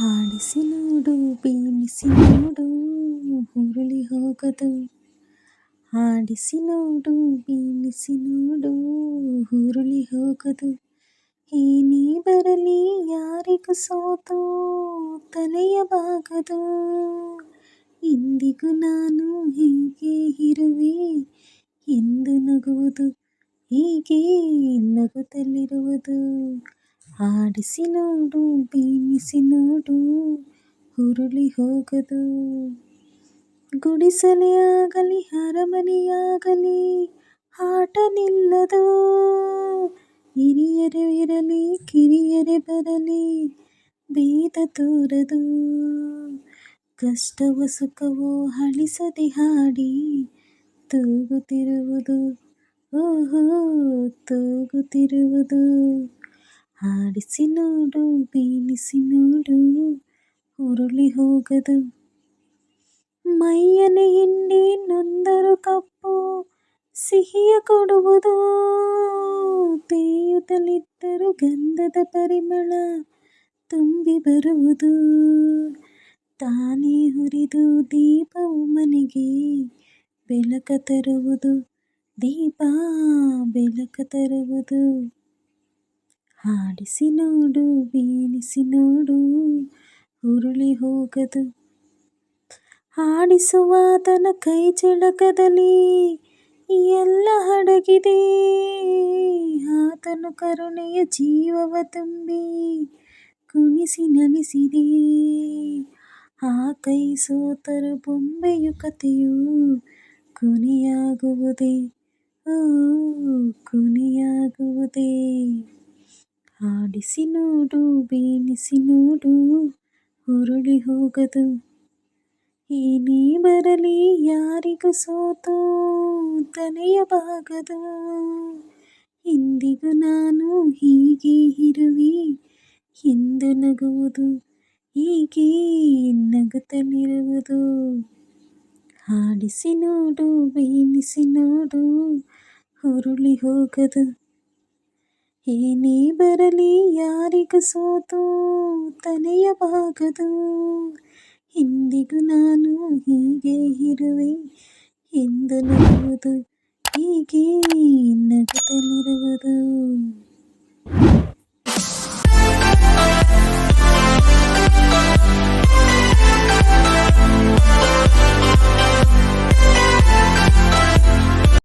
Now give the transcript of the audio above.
ಆಡಿಸಿ ನೋಡು ಬೀಳಿಸಿ ನೋಡು, ಹುರುಳಿ ಹೋಗದು. ಆಡಿಸಿ ನೋಡು ಬೀಳಿಸಿ ನೋಡು, ಹುರುಳಿ ಹೋಗದು. ಏನೇ ಬರಲಿ ಯಾರಿಗೂ ಸೋತು, ತಲೆಯ ಬಾಗದು. ಇಂದಿಗೂ ನಾನು ಹೀಗೆ ಇರುವೆ ಎಂದು ನಗುವುದು, ಹೀಗೆ ನಗುತ್ತಲಿರುವುದು. ಆಡಿಸಿ ನೋಡು ಬೀನಿಸಿ ನೋಡು ಹುರುಳಿ ಹೋಗದು. ಗುಡಿಸಲೇ ಆಗಲಿ ಅರಮನೆಯಾಗಲಿ ಆಟ ನಿಲ್ಲದು. ಹಿರಿಯರೇ ಇರಲಿ, ಕಿರಿಯರೇ ಬರಲಿ, ಬೀದ ತೋರದು. ಕಷ್ಟವೋ ಸುಖವೋ ಅಳಿಸದೆ ಹಾಡಿ, ತೂಗುತ್ತಿರುವುದು. ಓಹೋ, ತೂಗುತ್ತಿರುವುದು. ಆಡಿಸಿ ನೋಡು ಬೀನಿಸಿ ನೋಡು ಉರುಳಿ ಹೋಗದು. ಮೈಯನೆ ಹಿಂಡಿ ನೊಂದರು ಕಪ್ಪು, ಸಿಹಿಯ ಕೊಡುವುದು. ತೇಯುತ್ತಲಿದ್ದರು ಗಂಧದ ಪರಿಮಳ ತುಂಬಿ ಬರುವುದು. ತಾನೇ ಹುರಿದು ದೀಪವು ಮನೆಗೆ ಬೆಳಕ ತರುವುದು. ದೀಪ ಬೆಳಕ ತರುವುದು. ಹಾಡಿಸಿ ನೋಡು ಬೀಳಿಸಿ ನೋಡು, ಉರುಳಿ ಹೋಗದು. ಹಾಡಿಸುವಾತನ ಕೈ ಚಳಕದಲ್ಲಿ ಎಲ್ಲ ಅಡಗಿದೆ ಆತನು ಕರುಣೆಯ ಜೀವವ ತುಂಬಿ ಕುಣಿಸಿ ನಲಿಸಿದೆ ಆ ಕೈ ಸೋತರು ಬೊಂಬೆಯು ಕಥೆಯು ಕೊನೆಯಾಗುವುದೇ ಓ ಕೊನೆಯಾಗುವುದೇ ಆಡಿಸಿ ನೋಡು ಬೀಳಿಸಿ ನೋಡು ಉರುಳಿ ಹೋಗದು. ಏನೇ ಬರಲಿ ಯಾರಿಗೂ ಸೋತು ತಲೆಯಬಾಗದು ಇಂದಿಗೂ ನಾನು ಹೀಗೆ ಇರುವೆ ಎಂದು ನಗುವುದು, ಹೀಗೆ ನಗುತ್ತಲಿರುವುದು. ಆಡಿಸಿ ನೋಡು ಬೀಳಿಸಿ ನೋಡು ಹುರುಳಿ ಹೋಗದು. ಏನೇ ಬರಲಿ ಯಾರಿಗೂ ಸೋತು ತಲೆಯಬಾಗದು ಇಂದಿಗೂ ನಾನು ಹೀಗೆ ಇರುವೆ ಎಂದು ನಂಬುವುದು ಹೀಗೆ ನಗುತ್ತಲಿರುವುದು